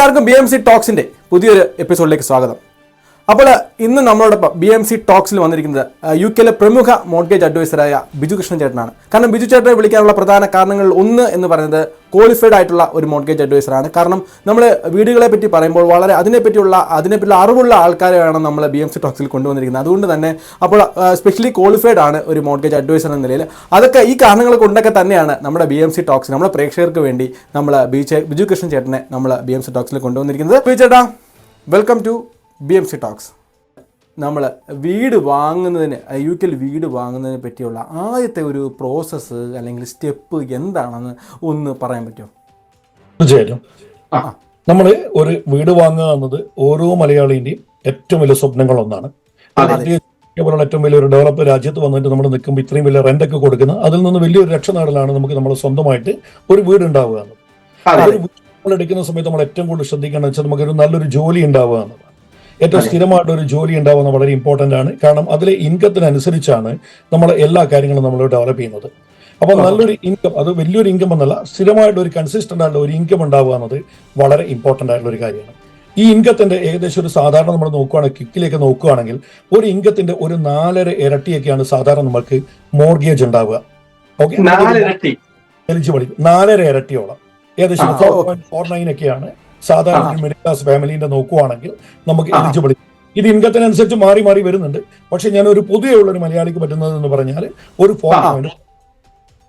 എല്ലാവർക്കും B M C ടോക്സിന്റെ പുതിയൊരു എപ്പിസോഡിലേക്ക് സ്വാഗതം. അപ്പോൾ ഇന്ന് നമ്മളോടൊപ്പം ബി എം സി ടോക്സിൽ വന്നിരിക്കുന്നത് യു കെയിലെ പ്രമുഖ മോർഗേജ് അഡ്വൈസറായ ബിജു കൃഷ്ണൻ ചേട്ടനാണ് കാരണം ബിജു ചേട്ടനെ വിളിക്കാനുള്ള പ്രധാന കാരണങ്ങളിൽ ഒന്ന് എന്ന് പറയുന്നത് ക്വാളിഫൈഡ് ആയിട്ടുള്ള ഒരു മോർഗേജ് അഡ്വൈസറാണ് കാരണം നമ്മൾ വീടുകളെ പറ്റി പറയുമ്പോൾ വളരെ അതിനെപ്പറ്റിയുള്ള അതിനെപ്പറ്റിയുള്ള അറിവുള്ള ആൾക്കാരെ വേണം നമ്മൾ ബി എം സി ടോക്സിൽ കൊണ്ടുവന്നിരിക്കുന്നത്. അതുകൊണ്ട് തന്നെ അപ്പോൾ സ്പെഷ്യലി ക്വാളിഫൈഡ് ആണ് ഒരു മോർഗേജ് അഡ്വൈസർ എന്ന നിലയിൽ. അതൊക്കെ ഈ കാരണങ്ങൾ കൊണ്ടൊക്കെ തന്നെയാണ് നമ്മുടെ ബി എം സി ടോക്സ് നമ്മുടെ പ്രേക്ഷകർക്ക് വേണ്ടി നമ്മൾ ബിജു കൃഷ്ണൻ ചേട്ടനെ നമ്മൾ ബി എം സി ടോക്സിൽ കൊണ്ടുവന്നിരിക്കുന്നത്. ബിജു ചേട്ടാ welcome to B M C talks നമ്മൾ വീട് വാങ്ങുന്നതിന് യു കെയിൽ വീട് വാങ്ങുന്നതിനെ പറ്റിയുള്ള ആദ്യത്തെ ഒരു പ്രോസസ്സ് അല്ലെങ്കിൽ സ്റ്റെപ്പ് എന്താണെന്ന് ഒന്ന് പറയാൻ പറ്റുമോ? തീർച്ചയായിട്ടും. നമ്മൾ ഒരു വീട് വാങ്ങുക എന്നത് ഓരോ മലയാളിന്റെയും ഏറ്റവും വലിയ സ്വപ്നങ്ങളൊന്നാണ്. പോലുള്ള ഏറ്റവും വലിയ ഒരു ഡെവലപ്പ് രാജ്യത്ത് വന്നിട്ട് നമ്മൾ നിൽക്കുമ്പോൾ ഇത്രയും വലിയ റെന്റ് ഒക്കെ കൊടുക്കുന്ന അതിൽ നിന്ന് വലിയൊരു രക്ഷ നാടിലാണ് നമുക്ക് നമ്മൾ സ്വന്തമായിട്ട് ഒരു വീട് ഉണ്ടാവുക എന്നത്. ഒരു വീട് നമ്മൾ എടുക്കുന്ന സമയത്ത് നമ്മൾ ഏറ്റവും കൂടുതൽ ശ്രദ്ധിക്കേണ്ടത് വെച്ചാൽ നമുക്കൊരു നല്ലൊരു ജോലി ഉണ്ടാവുക എന്നതാണ് ഏറ്റവും സ്ഥിരമായിട്ട് ഒരു ജോലി ഉണ്ടാവുന്നത് വളരെ ഇമ്പോർട്ടന്റ് ആണ്. കാരണം അതിലെ ഇൻകത്തിനനുസരിച്ചാണ് നമ്മൾ എല്ലാ കാര്യങ്ങളും നമ്മൾ ഡെവലപ്പ് ചെയ്യുന്നത്. അപ്പോൾ നല്ലൊരു ഇൻകം അത് വലിയൊരു ഇൻകം എന്നല്ല സ്ഥിരമായിട്ട് ഒരു കൺസിസ്റ്റന്റ് ആയിട്ടുള്ള ഒരു ഇൻകം ഉണ്ടാവുക എന്നത് വളരെ ഇമ്പോർട്ടന്റ് ആയിട്ടുള്ള ഒരു കാര്യമാണ്. ഈ ഇൻകത്തിന്റെ ഏകദേശം ഒരു സാധാരണ നമ്മൾ നോക്കുകയാണെങ്കിൽ കിക്കിലേക്ക് നോക്കുകയാണെങ്കിൽ ഒരു ഇൻകത്തിന്റെ ഒരു നാലര ഇരട്ടിയൊക്കെയാണ് സാധാരണ നമ്മൾക്ക് മോർഗേജ് ഉണ്ടാവുക. ഓക്കെ എലിജിബിലിറ്റി നാലര ഇരട്ടിയോളം. ഏകദേശം ഫോർ പോയിന്റ് ഫോർ നയൻ ഒക്കെയാണ് സാധാരണ മിഡിൽ ക്ലാസ് ഫാമിലിന്റെ നോക്കുവാണെങ്കിൽ നമുക്ക്. എലിജിബിലിറ്റി ഇത് ഇൻകത്തിനനുസരിച്ച് മാറി മാറി വരുന്നുണ്ട്. പക്ഷെ ഞാൻ ഒരു പുതിയ ഉള്ള ഒരു മലയാളിക്ക് പറ്റുന്നത് എന്ന് പറഞ്ഞാൽ ഒരു ഫോർ. പോയിന്റ്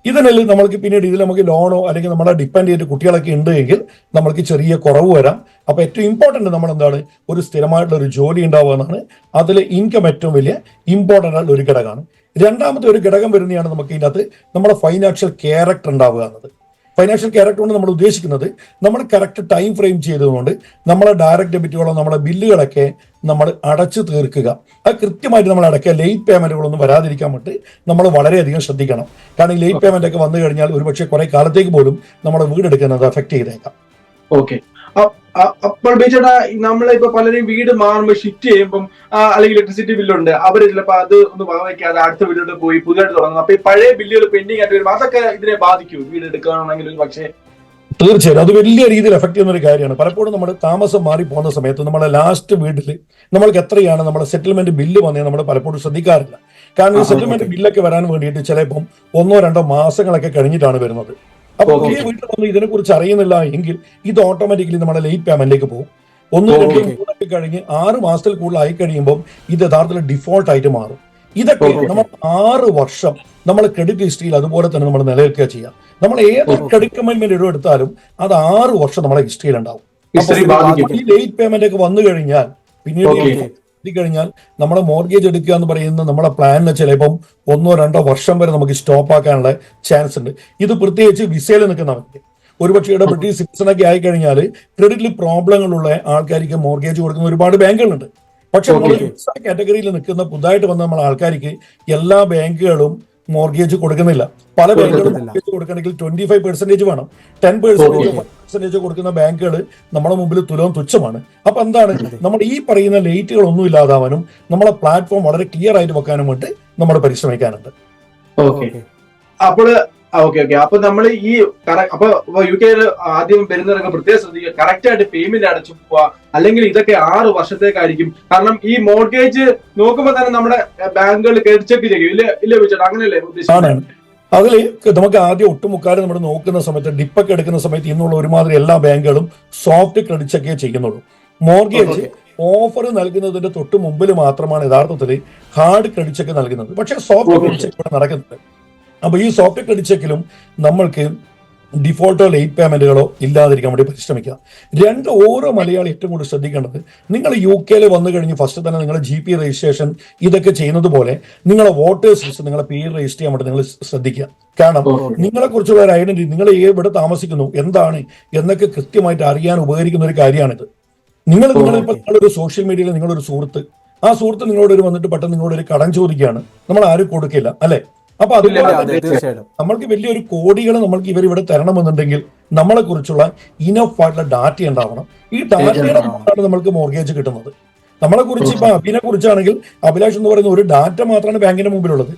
ഇതിനെല്ലാം നമ്മൾക്ക് പിന്നീട് ഇതിൽ നമുക്ക് ലോണോ അല്ലെങ്കിൽ നമ്മളെ ഡിപ്പെൻഡ് ചെയ്തിട്ട് കുട്ടികളൊക്കെ ഉണ്ട് എങ്കിൽ നമ്മൾക്ക് ചെറിയ കുറവ് വരാം. അപ്പൊ ഏറ്റവും ഇമ്പോർട്ടന്റ് നമ്മൾ എന്താണ് ഒരു സ്ഥിരമായിട്ടുള്ള ഒരു ജോലി ഉണ്ടാവുക എന്നാണ് അതിൽ ഇൻകം ഏറ്റവും വലിയ ഇമ്പോർട്ടന്റ് ആയിട്ടുള്ള ഒരു ഘടകമാണ്. രണ്ടാമത്തെ ഒരു ഘടകം വരുന്നതാണ് നമുക്ക് ഇതിനകത്ത് നമ്മുടെ ഫൈനാൻഷ്യൽ ക്യാരക്ടർ ഉണ്ടാവുക എന്നത്. ഫൈനാൻഷ്യൽ ക്യാരക്ടർ കൊണ്ട് നമ്മൾ ഉദ്ദേശിക്കുന്നത് നമ്മൾ കറക്റ്റ് ടൈം ഫ്രെയിം ചെയ്തതുകൊണ്ട് നമ്മളെ ഡയറക്റ്റ് ഡെബിറ്റുകളോ നമ്മളെ ബില്ലുകളൊക്കെ നമ്മൾ അടച്ചു തീർക്കുക. അത് കൃത്യമായിട്ട് നമ്മൾ അടയ്ക്കുക. ലേറ്റ് പേയ്മെന്റുകളൊന്നും വരാതിരിക്കാൻ വേണ്ടി നമ്മൾ വളരെയധികം ശ്രദ്ധിക്കണം. കാരണം ഈ ലേറ്റ് പേയ്മെന്റ് ഒക്കെ വന്നു കഴിഞ്ഞാൽ ഒരുപക്ഷെ കുറേ കാലത്തേക്ക് പോലും നമ്മുടെ വീടെടുക്കുന്നത് അഫക്റ്റ് ചെയ്തേക്കാം. ഓക്കെ അപ്പോൾ ബേച്ചേട്ടാ നമ്മളിപ്പോ പലരും വീട് മാറുമ്പോ ഷിഫ്റ്റ് ചെയ്യുമ്പോൾ അല്ലെങ്കിൽ ഇലക്ട്രിസിറ്റി ബില്ലുണ്ട് അവർ ചിലപ്പോ അത് ഒന്ന് വാങ്ങിക്കാതെ അടുത്ത വീട്ടിലോട്ട് പോയി പുതിയതായിട്ട് തുടങ്ങും. അപ്പൊ ഈ പഴയ ബില്ലുകൾ പെൻഡിങ് ആയിട്ട് വരുമ്പോൾ അതൊക്കെ ഇതിനെ ബാധിക്കും. വീട് എടുക്കുകയാണെങ്കിൽ ഒരു പക്ഷേ. തീർച്ചയായും അത് വലിയ രീതിയിൽ എഫക്ട് ചെയ്യുന്ന ഒരു കാര്യമാണ്. പലപ്പോഴും നമ്മൾ താമസം മാറി പോകുന്ന സമയത്ത് നമ്മളെ ലാസ്റ്റ് വീട്ടിൽ നമ്മൾക്ക് എത്രയാണ് നമ്മുടെ സെറ്റിൽമെന്റ് ബില്ല് വന്നേ നമ്മൾ പലപ്പോഴും ശ്രദ്ധിക്കാറില്ല. കാരണം ഈ സെറ്റിൽമെന്റ് ബില്ലൊക്കെ വരാൻ വേണ്ടിയിട്ട് ചിലപ്പം ഒന്നോ രണ്ടോ മാസങ്ങളൊക്കെ കഴിഞ്ഞിട്ടാണ് വരുന്നത്. അപ്പൊ. പുതിയ വീട്ടിൽ വന്ന് ഇതിനെ കുറിച്ച് അറിയുന്നില്ല എങ്കിൽ ഇത് ഓട്ടോമാറ്റിക്കലി നമ്മുടെ ലേറ്റ് പേയ്മെന്റിലേക്ക് പോകും. ഒന്ന്. രണ്ട് മൂന്നൊക്കെ കഴിഞ്ഞ് ആറ് മാസത്തിൽ കൂടുതൽ ആയി കഴിയുമ്പോൾ ഇത് യഥാർത്ഥത്തിൽ ഡിഫോൾട്ട് ആയിട്ട് മാറും. ഇതൊക്കെ നമ്മൾ ആറ് വർഷം നമ്മൾ ക്രെഡിറ്റ് ഹിസ്റ്ററിയിൽ അതുപോലെ തന്നെ നമ്മൾ നിലനിൽക്കുക ചെയ്യാം. നമ്മൾ ഏത്. ക്രെഡിറ്റ് കമ്മിറ്റ്മെന്റ് ഇടവെടുത്താലും അത് ആറ് വർഷം നമ്മുടെ ഹിസ്റ്ററിയിൽ ഉണ്ടാവും. ഈ ലേറ്റ് പേയ്മെന്റ് ഒക്കെ വന്നു കഴിഞ്ഞാൽ പിന്നീട് Okay. എത്തി കഴിഞ്ഞാൽ നമ്മളെ മോർഗേജ് എടുക്കുക എന്ന് പറയുന്ന നമ്മളെ പ്ലാനിന് ചിലപ്പം ഒന്നോ രണ്ടോ വർഷം വരെ നമുക്ക് സ്റ്റോപ്പ് ആക്കാനുള്ള ചാൻസ് ഉണ്ട്. ഇത് പ്രത്യേകിച്ച് വിസയിൽ നിൽക്കുന്നവർക്ക് ഒരുപക്ഷെ ഇവിടെ ബ്രിട്ടീഷ് സിറ്റിസൺ ഒക്കെ ആയി കഴിഞ്ഞാൽ ക്രെഡിറ്റിൽ പ്രോബ്ലങ്ങളുള്ള ആൾക്കാർക്ക് മോർഗേജ് കൊടുക്കുന്ന ഒരുപാട് ബാങ്കുകളുണ്ട്. പക്ഷെ നമ്മൾ കാറ്റഗറിയിൽ നിൽക്കുന്ന പുതുതായിട്ട് വന്ന നമ്മൾ ആൾക്കാർക്ക് എല്ലാ ബാങ്കുകളും മോർഗേജ് കൊടുക്കുന്നില്ല. പല ബാങ്കുകളും. മോർഗേജ് കൊടുക്കണമെങ്കിൽ ട്വന്റി ഫൈവ് പെർസെന്റേജ് വേണം ടെൻ പെർസെന്റേജ്. പെർസെന്റേജ് കൊടുക്കുന്ന ബാങ്കുകൾ നമ്മുടെ മുമ്പിൽ തുലവും തുച്ഛമാണ്. അപ്പൊ എന്താണ്? നമ്മൾ ഈ പറയുന്ന ലേറ്റുകൾ ഒന്നും ഇല്ലാതാവാനും നമ്മളെ പ്ലാറ്റ്ഫോം വളരെ ക്ലിയർ ആയിട്ട് വെക്കാനും വേണ്ടി നമ്മൾ പരിശ്രമിക്കാനുണ്ട്. ഓക്കെ അപ്പോൾ ഓക്കെ ഓക്കെ അപ്പൊ നമ്മൾ ഈ അപ്പൊ യു കെയിൽ ആദ്യം വരുന്നവരൊക്കെ പ്രത്യേകം ശ്രദ്ധിക്കുക. കറക്റ്റ് ആയിട്ട് പേയ്മെന്റ് അടച്ചു പോവാ അല്ലെങ്കിൽ ഇതൊക്കെ ആറ് വർഷത്തേക്കായിരിക്കും. കാരണം ഈ മോർഗേജ് നോക്കുമ്പോ തന്നെ നമ്മുടെ ബാങ്കുകൾ ക്രെഡിറ്റ് ചെക്ക് ചെയ്യും ഇല്ല ഇല്ല വെച്ചിട്ട് അങ്ങനെയല്ലേ ആണ്. അതിൽ നമുക്ക് ആദ്യം ഒട്ടുമുക്കാലും നമ്മൾ നോക്കുന്ന സമയത്ത് ഡിപ്പൊക്കെ എടുക്കുന്ന സമയത്ത് ഇന്നുള്ള ഒരുമാതിരി എല്ലാ ബാങ്കുകളും സോഫ്റ്റ് ക്രെഡിറ്റ് ചെക്കേ ചെയ്യുന്നുള്ളൂ. മോർഗേജ് ഓഫർ നൽകുന്നതിന്റെ തൊട്ട് മുമ്പിൽ മാത്രമാണ് യഥാർത്ഥത്തിൽ ഹാർഡ് ക്രെഡിറ്റ് ചെക്ക് നൽകുന്നത്. പക്ഷേ സോഫ്റ്റ് ക്രെഡിറ്റ് ചെക്ക് ഇവിടെ നടക്കുന്നുണ്ട്. അപ്പൊ ഈ സോഫ്റ്റ് ക്രെഡിറ്റ്സെങ്കിലും നമ്മൾക്ക് ഡിഫോൾട്ടോ ലേറ്റ് പേയ്മെന്റുകളോ ഇല്ലാതിരിക്കാൻ വേണ്ടി പരിശ്രമിക്കുക. രണ്ട് ഓരോ മലയാളി ഏറ്റവും കൂടുതൽ ശ്രദ്ധിക്കേണ്ടത് നിങ്ങൾ യു കെയിൽ വന്നു കഴിഞ്ഞ് ഫസ്റ്റ് തന്നെ നിങ്ങൾ ജി പി രജിസ്ട്രേഷൻ ഇതൊക്കെ ചെയ്യുന്നത് പോലെ നിങ്ങളെ വോട്ടേഴ്സ് ലിസ്റ്റ് നിങ്ങളെ പേര് രജിസ്റ്റർ ചെയ്യാൻ വേണ്ടി നിങ്ങൾ ശ്രദ്ധിക്കുക. കാരണം. നിങ്ങളെ കുറിച്ചുള്ള ഒരു ഐഡന്റിറ്റി നിങ്ങൾ എവിടെ താമസിക്കുന്നു എന്താണ് എന്നൊക്കെ കൃത്യമായിട്ട് അറിയാൻ ഉപകരിക്കുന്ന ഒരു കാര്യമാണിത് നിങ്ങൾ. നിങ്ങളിപ്പോൾ നിങ്ങളൊരു സോഷ്യൽ മീഡിയയിൽ നിങ്ങളൊരു സുഹൃത്ത്. ആ സുഹൃത്ത് നിങ്ങളോട് ഒരു വന്നിട്ട് പെട്ടെന്ന് നിങ്ങളോട് ഒരു കടം ചോദിക്കുകയാണ്. നമ്മൾ ആരും കൊടുക്കില്ല അല്ലെ? അപ്പൊ അതില്ല അതുപോലെ നമ്മൾക്ക് വലിയൊരു കോടികൾ നമ്മൾക്ക് ഇവർ ഇവിടെ തരണമെന്നുണ്ടെങ്കിൽ നമ്മളെ കുറിച്ചുള്ള ഇനഫ് ആയിട്ടുള്ള ഡാറ്റ ഉണ്ടാവണം. ഈ ഡാറ്റയുടെ. നമ്മൾക്ക് മോർഗേജ് കിട്ടുന്നത്. നമ്മളെ കുറിച്ച് ഇപ്പൊ അബിനെ കുറിച്ചാണെങ്കിൽ അഭിലാഷ് എന്ന് പറയുന്ന ഒരു ഡാറ്റ മാത്രമാണ് ബാങ്കിന്റെ മുമ്പിലുള്ളത്.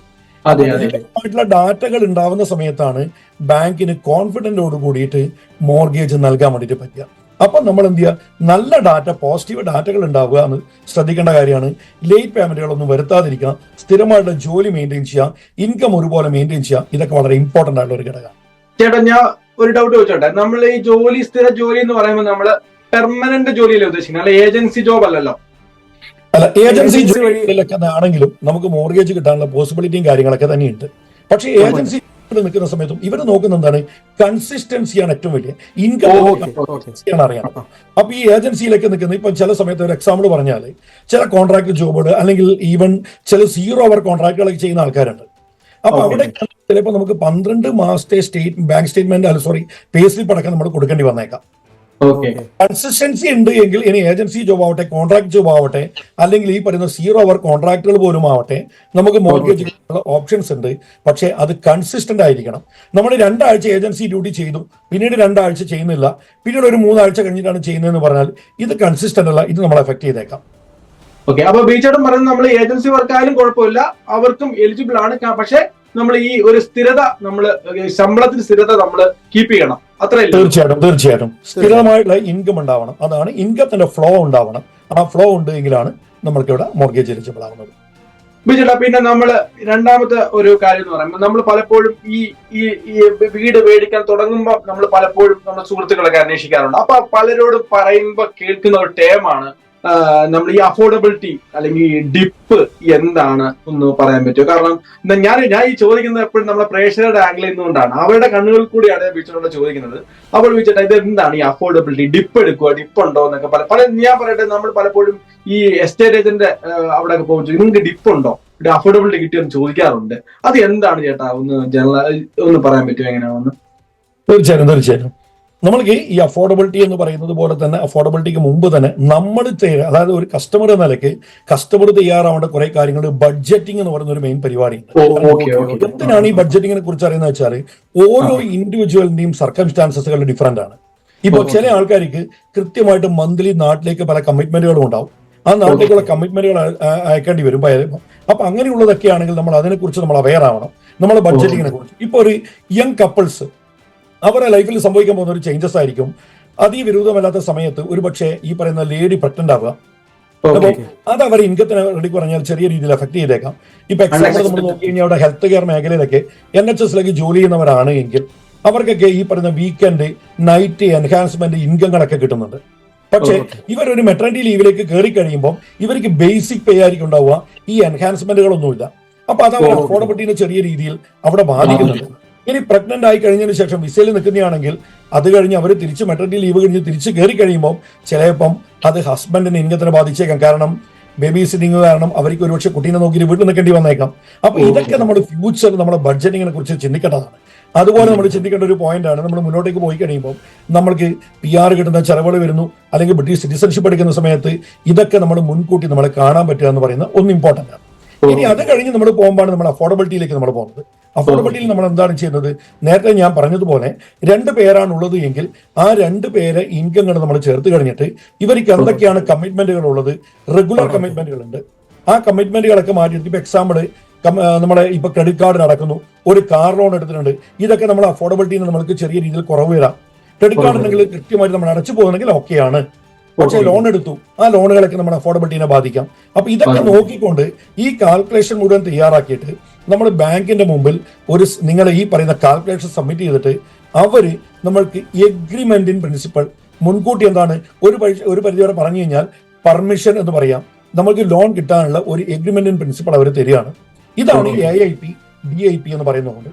ആയിട്ടുള്ള ഡാറ്റകൾ ഉണ്ടാവുന്ന സമയത്താണ് ബാങ്കിന് കോൺഫിഡന്റോട് കൂടിയിട്ട് മോർഗേജ് നൽകാൻ വേണ്ടിയിട്ട് പറ്റുക. അപ്പൊ നമ്മൾ എന്ത് ചെയ്യുക നല്ല ഡാറ്റ പോസിറ്റീവ് ഡാറ്റകൾ ഉണ്ടാവുക എന്ന് ശ്രദ്ധിക്കേണ്ട കാര്യമാണ്. ലേറ്റ് പേയ്മെന്റുകളൊന്നും വരുത്താതിരിക്കുക സ്ഥിരമായിട്ട് ജോലി മെയിന്റെയിൻ ചെയ്യാം. ഇൻകം ഒരുപോലെ മെയിന്റെയിൻ ചെയ്യാം. ഇതൊക്കെ വളരെ ഇമ്പോർട്ടന്റ് ആയിട്ടുള്ള ഒരു ഘടകമാണ്. ചേട്ടാ ഞാൻ ഒരു ഡൗട്ട് ചോദിച്ചോട്ടെ? നമ്മൾ ഈ ജോലി സ്ഥിര ജോലി എന്ന് പറയുമ്പോൾ നമ്മൾ പെർമനന്റ് ജോലിയല്ലേ ഉദ്ദേശിക്കുന്നത്? അല്ല ഏജൻസി ജോബ് അല്ലല്ലോ? അല്ല ഏജൻസി ജോലിയിലൊക്കെ ആണെങ്കിലും നമുക്ക് മോർഗേജ് കിട്ടാനുള്ള പോസിബിലിറ്റിയും കാര്യങ്ങളൊക്കെ തന്നെയുണ്ട്. പക്ഷേ ഏജൻസി നിൽക്കുന്ന സമയത്തും ഇവർ നോക്കുന്ന എന്താണ്? കൺസിസ്റ്റൻസിയാണ് ഏറ്റവും വലിയ. ഇൻകം അറിയാം. അപ്പൊ ഈ ഏജൻസിയിലൊക്കെ നിൽക്കുന്ന ഇപ്പൊ ചില സമയത്ത് ഒരു എക്സാമ്പിൾ പറഞ്ഞാൽ ചില കോൺട്രാക്ട് ജോബുകൾ അല്ലെങ്കിൽ ഈവൻ ചില സീറോ അവർ കോൺട്രാക്ടുകളൊക്കെ ചെയ്യുന്ന ആൾക്കാരുണ്ട്. അപ്പൊ അവിടെ ചിലപ്പോൾ നമുക്ക് പന്ത്രണ്ട് മാസത്തെ സ്റ്റേറ്റ് ബാങ്ക് സ്റ്റേറ്റ്മെന്റ് അല്ല സോറി പേ സ്ലിപ്പ് അടക്കം നമ്മൾ കൊടുക്കേണ്ടി വന്നേക്കാം. കൺസിസ്റ്റൻസി ഉണ്ട് എങ്കിൽ ഇനി ഏജൻസി ജോബ് ആവട്ടെ കോൺട്രാക്ട് ജോബ് ആവട്ടെ അല്ലെങ്കിൽ ഈ പറയുന്ന സീറോ അവർ കോൺട്രാക്ടുകൾ പോലും ആവട്ടെ നമുക്ക് മോർഗേജ് ഓപ്ഷൻസ് ഉണ്ട്. പക്ഷേ അത് കൺസിസ്റ്റന്റ് ആയിരിക്കണം. നമ്മൾ രണ്ടാഴ്ച ഏജൻസി ഡ്യൂട്ടി ചെയ്തു. പിന്നീട് രണ്ടാഴ്ച ചെയ്യുന്നില്ല. പിന്നീട് ഒരു മൂന്നാഴ്ച കഴിഞ്ഞിട്ടാണ് ചെയ്യുന്നതെന്ന് പറഞ്ഞാൽ ഇത് കൺസിസ്റ്റന്റ് അല്ല. ഇത് നമ്മൾ എഫക്ട് ചെയ്തേക്കാം. ഓക്കെ അപ്പൊ ബീച്ചോടും പറയുന്നത് നമ്മൾ ഏജൻസി വർക്ക് ആയാലും കുഴപ്പമില്ല. അവർക്കും എലിജിബിൾ ആണ്. പക്ഷെ നമ്മൾ ഈ ഒരു സ്ഥിരത നമ്മൾ ശമ്പളത്തിൽ സ്ഥിരത നമ്മൾ കീപ്പ് ചെയ്യണം. അത്രയല്ല തീർച്ചയായിട്ടും തീർച്ചയായിട്ടും. സ്ഥിരമായിട്ടുള്ള ഇൻകം ഉണ്ടാവണം. അതാണ് ഇൻകത്തിന്റെ ഫ്ലോ ഉണ്ടാവണം. ആ ഫ്ലോ ഉണ്ടെങ്കിലാണ് നമ്മൾക്ക് ഇവിടെ മോർഗേജ് എലിജിബിൾ ആവുന്നത്. ബിജുട്ടാ പിന്നെ നമ്മൾ രണ്ടാമത്തെ ഒരു കാര്യം എന്ന് പറയുമ്പോൾ നമ്മൾ പലപ്പോഴും ഈ ഈ ഈ വീട് മേടിക്കാൻ തുടങ്ങുമ്പോൾ നമ്മൾ പലപ്പോഴും നമ്മുടെ സുഹൃത്തുക്കളൊക്കെ അന്വേഷിക്കാറുണ്ട്. അപ്പൊ പലരോടും പറയുമ്പോൾ കേൾക്കുന്ന ഒരു ടേമാണ് നമ്മൾ ഈ അഫോർഡബിലിറ്റി അല്ലെങ്കിൽ ഡിപ്പ് എന്താണ് ഒന്ന് പറയാൻ പറ്റുമോ? കാരണം ഞാൻ ഞാൻ ഈ ചോദിക്കുന്നത് എപ്പോഴും നമ്മുടെ പ്രേക്ഷകരുടെ ആംഗിളിൽ നിന്നുകൊണ്ടാണ് അവരുടെ കണ്ണുകൾ കൂടിയാണ് ബീച്ചിനോട് ചോദിക്കുന്നത്. അപ്പോൾ ബീച്ചേട്ടാ ഇത് എന്താണ് ഈ അഫോർഡബിലിറ്റി ഡിപ്പ് എടുക്കുക ഡിപ്പ് ഉണ്ടോ എന്നൊക്കെ പല പല ഞാൻ പറയട്ടെ നമ്മൾ പലപ്പോഴും ഈ എസ്റ്റേറ്റ് ഏജന്റ് അവിടെ ഒക്കെ പോകും. നിങ്ങൾക്ക് ഡിപ്പ് ഉണ്ടോ? അഫോർഡബിലിറ്റി കിട്ടിയെന്ന് ചോദിക്കാറുണ്ട്. അത് എന്താണ് ചേട്ടാ? ഒന്ന് ജനറൽ ഒന്ന് പറയാൻ പറ്റുമോ എങ്ങനെയാണെന്ന്? തീർച്ചയായിട്ടും തീർച്ചയായും നമ്മൾക്ക് ഈ അഫോർഡബിലിറ്റി എന്ന് പറയുന്നത് പോലെ തന്നെ അഫോർഡബിലിറ്റിക്ക് മുമ്പ് തന്നെ നമ്മൾ അതായത് ഒരു കസ്റ്റമർ എന്ന നിലയ്ക്ക് കസ്റ്റമർ തയ്യാറാവേണ്ട കുറെ കാര്യങ്ങൾ ബഡ്ജറ്റിംഗ് എന്ന് പറയുന്ന ഒരു മെയിൻ പരിപാടി എന്തിനാണ് ഈ ബഡ്ജറ്റിങ്ങിനെ കുറിച്ച് അറിയുന്നത് വെച്ചാൽ ഓരോ ഇൻഡിവിജ്വലിന്റെയും സർക്കംസ്റ്റാൻസസുകൾ ഡിഫറെന്റ് ആണ്. ഇപ്പൊ. ചില ആൾക്കാർക്ക് കൃത്യമായിട്ട് മന്ത്ലി നാട്ടിലേക്ക് പല കമ്മിറ്റ്മെന്റുകളും ഉണ്ടാവും. ആ നാട്ടിലേക്കുള്ള കമ്മിറ്റ്മെന്റുകൾ അയക്കേണ്ടി വരും. അപ്പൊ അങ്ങനെയുള്ളതൊക്കെ ആണെങ്കിൽ നമ്മൾ അതിനെക്കുറിച്ച് നമ്മൾ അവെയർ ആവണം. നമ്മളെ ബഡ്ജറ്റിങ്ങിനെ കുറിച്ച്. ഇപ്പൊ ഒരു യങ് കപ്പിൾസ് അവരുടെ ലൈഫിൽ സംഭവിക്കാൻ പോകുന്ന ഒരു ചേഞ്ചസ് ആയിരിക്കും. അതിവിരുദ്ധമല്ലാത്ത സമയത്ത് ഒരു പക്ഷേ ഈ പറയുന്ന ലേഡി പ്രഗ്നന്റ് ആവുക. ഓക്കെ അത് അവർ ഇൻകത്തിന് റെഡി പറഞ്ഞാൽ ചെറിയ രീതിയിൽ എഫക്ട് ചെയ്തേക്കാം. ഇപ്പൊ എക്സാമ്പിൾ നമ്മൾ നോക്കി കഴിഞ്ഞാൽ അവിടെ ഹെൽത്ത് കെയർ മേഖലയിലൊക്കെ എൻ എച്ച് എസിലേക്ക് ജോലി ചെയ്യുന്നവരാണ് എങ്കിൽ അവർക്കൊക്കെ ഈ പറയുന്ന വീക്കെൻഡ് നൈറ്റ് എൻഹാൻസ്മെന്റ് ഇൻകങ്ങളൊക്കെ കിട്ടുന്നുണ്ട്. പക്ഷേ ഇവർ ഒരു മെറ്റർണിറ്റി ലീവിലേക്ക് കയറി കഴിയുമ്പോൾ ഇവർക്ക് ബേസിക് പേ ആയിരിക്കും ഉണ്ടാവുക. ഈ എൻഹാൻസ്മെന്റുകളൊന്നുമില്ല അപ്പൊ അത് അവർ ഓ. അഫോർഡബിലിറ്റിനെ ചെറിയ രീതിയിൽ അവിടെ ബാധിക്കുന്നുണ്ട്. ഇനി പ്രഗ്നന്റ് ആയി കഴിഞ്ഞതിന് ശേഷം വിസയിൽ നിൽക്കുന്നതാണെങ്കിൽ അത് കഴിഞ്ഞ് അവർ തിരിച്ച് മെറ്റർണിറ്റി ലീവ് കഴിഞ്ഞ് തിരിച്ച് കയറി കഴിയുമ്പോൾ ചിലപ്പം അത് ഹസ്ബൻഡിന് ഇൻകത്തിനെ ബാധിച്ചേക്കാം. കാരണം ബേബി സിറ്റിംഗ് കാരണം അവർക്ക് ഒരുപക്ഷെ കുട്ടീനെ നോക്കി വീട്ടിൽ നിൽക്കേണ്ടി വന്നേക്കാം. അപ്പൊ ഇതൊക്കെ നമ്മൾ ഫ്യൂച്ചർ നമ്മുടെ ബഡ്ജറ്റിങ്ങിനെ കുറിച്ച് ചിന്തിക്കേണ്ടതാണ്. അതുപോലെ നമ്മൾ ചിന്തിക്കേണ്ട ഒരു പോയിന്റ് ആണ്. നമ്മൾ മുന്നോട്ടേക്ക് പോയി കഴിയുമ്പോൾ നമ്മൾക്ക് പി ആർ കിട്ടുന്ന ചെലവുകൾ വരുന്നു. അല്ലെങ്കിൽ ബ്രിട്ടീഷ് സിറ്റിസൺഷിപ്പ് എടുക്കുന്ന സമയത്ത് ഇതൊക്കെ നമ്മൾ മുൻകൂട്ടി നമ്മളെ കാണാൻ പറ്റുക എന്ന് പറയുന്ന ഒന്ന് ഇമ്പോർട്ടന്റ് ആണ്. ഇനി അത് കഴിഞ്ഞ് നമ്മൾ പോകുമ്പോഴാണ് നമ്മൾ അഫോർഡബിലിറ്റിയിലേക്ക് നമ്മൾ പോകുന്നത്. അഫോർഡബിലിറ്റിയിൽ നമ്മൾ എന്താണ് ചെയ്യുന്നത്? നേരത്തെ ഞാൻ പറഞ്ഞതുപോലെ രണ്ട് പേരാണുള്ളത് എങ്കിൽ ആ രണ്ട് പേരെ ഇൻകം ഇൻകങ്ങൾ നമ്മൾ ചേർത്ത് കഴിഞ്ഞിട്ട് ഇവർക്ക് എന്തൊക്കെയാണ് കമ്മിറ്റ്മെന്റുകൾ ഉള്ളത്? റെഗുലർ കമ്മിറ്റ്മെന്റുകൾ ഉണ്ട്. ആ കമ്മിറ്റ്മെന്റുകളൊക്കെ മാറ്റിയിട്ട് ഇപ്പൊ എക്സാമ്പിൾ നമ്മുടെ ഇപ്പൊ ക്രെഡിറ്റ് കാർഡ് നടക്കുന്നു. ഒരു കാർ ലോൺ എടുത്തിട്ടുണ്ട്. ഇതൊക്കെ നമ്മൾ അഫോർഡബിലിറ്റിയിൽ നമ്മൾക്ക് ചെറിയ രീതിയിൽ കുറവ് വരാം. ക്രെഡിറ്റ് കാർഡ് ഉണ്ടെങ്കിൽ കൃത്യമായിട്ട് നമ്മൾ അടച്ചു പോകുന്നെങ്കിൽ ഓക്കെയാണ് പക്ഷെ ലോൺ എടുത്തു. ആ ലോണുകളൊക്കെ നമ്മൾ അഫോർഡബിലിറ്റിനെ ബാധിക്കാം. അപ്പൊ ഇതൊക്കെ. നോക്കിക്കൊണ്ട് ഈ കാൽക്കുലേഷൻ മുഴുവൻ തയ്യാറാക്കിയിട്ട് നമ്മൾ ബാങ്കിന്റെ മുമ്പിൽ ഒരു നിങ്ങൾ ഈ പറയുന്ന കാൽക്കുലേഷൻ സബ്മിറ്റ് ചെയ്തിട്ട് അവർ നമ്മൾക്ക് എഗ്രിമെന്റ് ഇൻ പ്രിൻസിപ്പൾ മുൻകൂട്ടി എന്താണ് ഒരു പരി- ഒരു പരിധിയോടെ പറഞ്ഞു കഴിഞ്ഞാൽ പെർമിഷൻ എന്ന് പറയാം. നമ്മൾക്ക് ലോൺ കിട്ടാനുള്ള ഒരു എഗ്രിമെന്റ് ഇൻ പ്രിൻസിപ്പൾ അവർ തരികയാണ്. ഇതാണ് A I P D I P എന്ന് പറയുന്നതുകൊണ്ട്